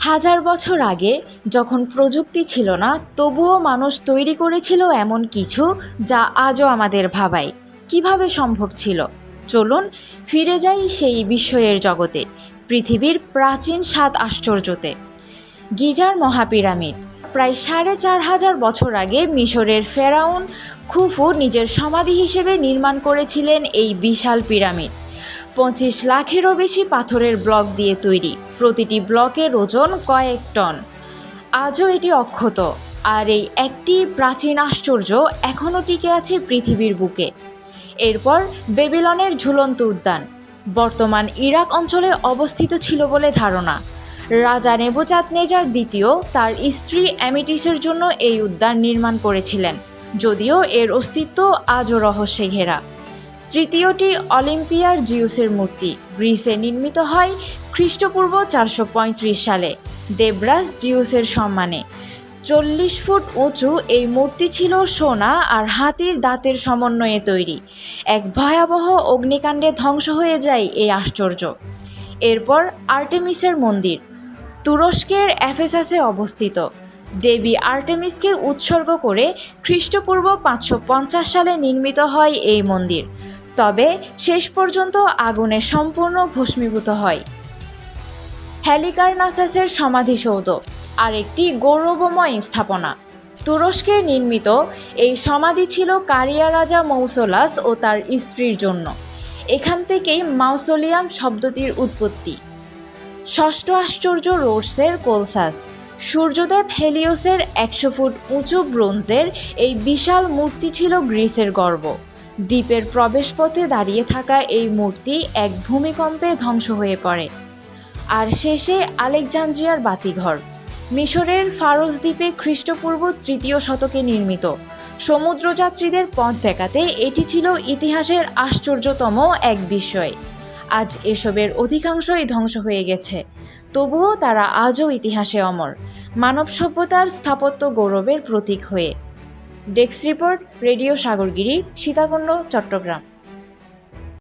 হাজার বছর আগে যখন প্রযুক্তি ছিল না, তবুও মানুষ তৈরি করেছিল এমন কিছু যা আজও আমাদের ভাবায়। কীভাবে সম্ভব ছিল? চলুন ফিরে যাই সেই বিস্ময়ের জগতে, পৃথিবীর প্রাচীন সাত আশ্চর্যতে। গিজার মহাপিরামিড। প্রায় সাড়ে চার হাজার বছর আগে মিশরের ফেরাউন খুফু নিজের সমাধি হিসেবে নির্মাণ করেছিলেন এই বিশাল পিরামিড। পঁচিশ লাখেরও বেশি পাথরের ব্লক দিয়ে তৈরি। প্রতিটি ব্লকের ওজন কয়েক টন। আজও এটি অক্ষত। আর এই একটি প্রাচীন আশ্চর্য এখনও টিকে আছে পৃথিবীর বুকে। এরপর বেবিলনের ঝুলন্ত উদ্যান। বর্তমান ইরাক অঞ্চলে অবস্থিত ছিল বলে ধারণা। রাজা নেবুচাঁদ নেজার দ্বিতীয়, তার স্ত্রী অ্যামিটিসের জন্য এই উদ্যান নির্মাণ করেছিলেন। যদিও এর অস্তিত্ব আজও রহস্যে ঘেরা। তৃতীয়টি অলিম্পিয়ার জিউসের মূর্তি। গ্রিসে নির্মিত হয় খ্রিস্টপূর্ব চারশো পঁয়ত্রিশ সালে, দেবরাজ জিউসের সম্মানে। চল্লিশ ফুট উঁচু এই মূর্তি ছিল সোনা আর হাতির দাঁতের সমন্বয়ে তৈরি। এক ভয়াবহ অগ্নিকাণ্ডে ধ্বংস হয়ে যায় এই আশ্চর্য। এরপর আর্টেমিসের মন্দির, তুরস্কের অ্যাফেসাসে অবস্থিত। দেবী আর্টেমিসকে উৎসর্গ করে খ্রিস্টপূর্ব পাঁচশো পঞ্চাশ সালে নির্মিত হয় এই মন্দির। তবে শেষ পর্যন্ত আগুনে সম্পূর্ণ ভস্মীভূত হয়। হ্যালিকারনাসাসের সমাধিসৌধ আর একটি গৌরবময় স্থাপনা। তুরস্কে নির্মিত এই সমাধি ছিল কারিয়া রাজা মৌসোলাস ও তার স্ত্রীর জন্য। এখান থেকেই মাউসোলিয়াম শব্দটির উৎপত্তি। ষষ্ঠ আশ্চর্য রোডসের কোলসাস, সূর্যদেব হেলিওসের একশো ফুট উঁচু ব্রোঞ্জের এই বিশাল মূর্তি ছিল গ্রিসের গর্ব। দ্বীপের প্রবেশপথে দাঁড়িয়ে থাকা এই মূর্তি এক ভূমিকম্পে ধ্বংস হয়ে পড়ে। আর শেষে আলেকজান্দ্রিয়ার বাতিঘর। মিশরের ফারোজ দ্বীপে খ্রিস্টপূর্ব তৃতীয় শতকে নির্মিত। সমুদ্রযাত্রীদের পথ দেখাতে এটি ছিল ইতিহাসের আশ্চর্যতম এক বিষয় আজ এসবের অধিকাংশই ধ্বংস হয়ে গেছে। তবুও তারা আজও ইতিহাসে অমর। মানব সভ্যতার স্থাপত্য গৌরবের প্রতীক হয়ে। Desk report radio Sagargiri Sitakunda Chattogram.